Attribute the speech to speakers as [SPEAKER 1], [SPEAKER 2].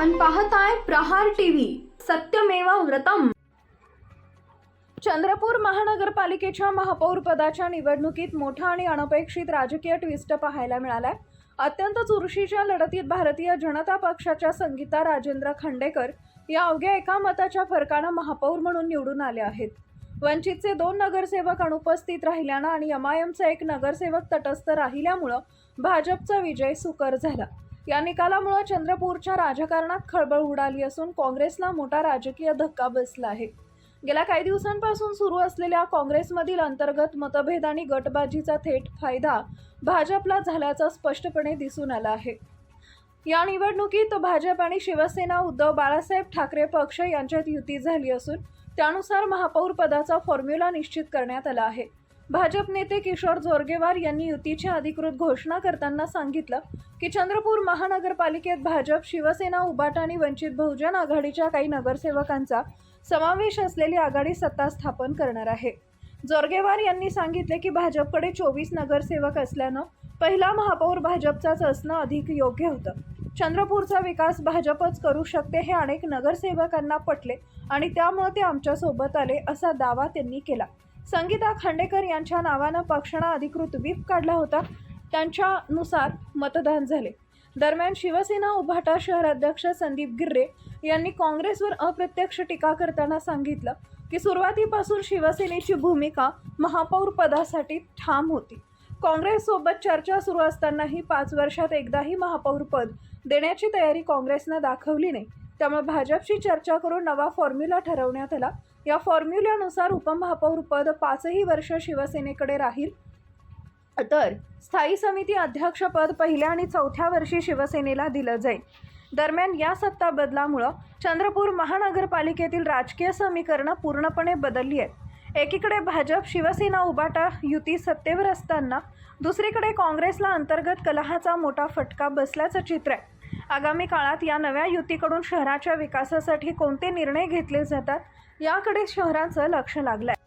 [SPEAKER 1] पाहताय प्रहार टीव्ही. सत्यमेवा व्रतम. चंद्रपूर महानगरपालिकेच्या महापौरपदाच्या निवडणुकीत मोठा आणि अनपेक्षित राजकीय ट्विस्ट पाहायला मिळालाय. अत्यंत चुरशीच्या लढतीत भारतीय जनता पक्षाच्या संगीता राजेंद्र खांडेकर या अवघ्या एका मताच्या फरकानं महापौर म्हणून निवडून आले आहेत. वंचितचे दोन नगरसेवक अनुपस्थित राहिल्यानं आणि एमआयएमचा एक नगरसेवक तटस्थ राहिल्यामुळं भाजपचा विजय सुकर झाला. या निकालामुळं चंद्रपूरच्या राजकारणात खळबळ उडाली असून काँग्रेसला मोठा राजकीय धक्का बसला आहे. गेल्या काही दिवसांपासून सुरू असलेल्या काँग्रेसमधील अंतर्गत मतभेद आणि गटबाजीचा थेट फायदा भाजपला झाल्याचं स्पष्टपणे दिसून आलं आहे. या निवडणुकीत भाजप आणि शिवसेना उद्धव बाळासाहेब ठाकरे पक्ष यांच्यात युती झाली असून त्यानुसार महापौर पदाचा फॉर्म्युला निश्चित करण्यात आला आहे. भाजप नेते किशोर जोरगेवार यांनी युतीची अधिकृत घोषणा करताना सांगितलं की चंद्रपूर महानगरपालिकेत भाजप शिवसेना उबाटा आणि वंचित बहुजन आघाडीच्या काही नगरसेवकांचा समावेश असलेली आघाडी सत्ता स्थापन करणार आहे. जोरगेवार यांनी सांगितले की भाजपकडे चोवीस नगरसेवक असल्यानं पहिला महापौर भाजपचाच असणं अधिक योग्य होतं. चंद्रपूरचा विकास भाजपच करू शकते हे अनेक नगरसेवकांना पटले आणि त्यामुळे ते आमच्यासोबत आले असा दावा त्यांनी केला. संगीता खांडेकर यांच्या नावानं पक्षानं अधिकृत व्हीप काढला होता. त्यांच्यानुसार मतदान झाले. दरम्यान शिवसेना उभाटा शहराध्यक्ष संदीप गिर्रे यांनी काँग्रेसवर अप्रत्यक्ष टीका करताना सांगितलं की सुरुवातीपासून शिवसेनेची भूमिका महापौर पदासाठी ठाम होती. काँग्रेससोबत चर्चा सुरू असतानाही पाच वर्षात एकदाही महापौर पद देण्याची तयारी काँग्रेसनं दाखवली नाही. त्यामुळे भाजपशी चर्चा करून नवा फॉर्म्युला ठरवण्यात आला. या फॉर्म्युल्यानुसार उपमहापौर पद पाचही वर्ष शिवसेनेकडे राहील. तर स्थायी समिती अध्यक्षपद पहिल्या आणि चौथ्या वर्षी शिवसेनेला दिलं जाईल. दरम्यान या सत्ता बदलामुळं चंद्रपूर महानगरपालिकेतील राजकीय समीकरणं पूर्णपणे बदलली आहेत. एकीकडे भाजप शिवसेना उबाटा युती सत्तेवर असताना दुसरीकडे काँग्रेसला अंतर्गत कलहाचा मोठा फटका बसल्याचं चित्र आहे. आगामी काळात या नव्या युतीकडून शहराच्या विकासासाठी कोणते निर्णय घेतले जातात याकडे शहराचं लक्ष लागलं आहे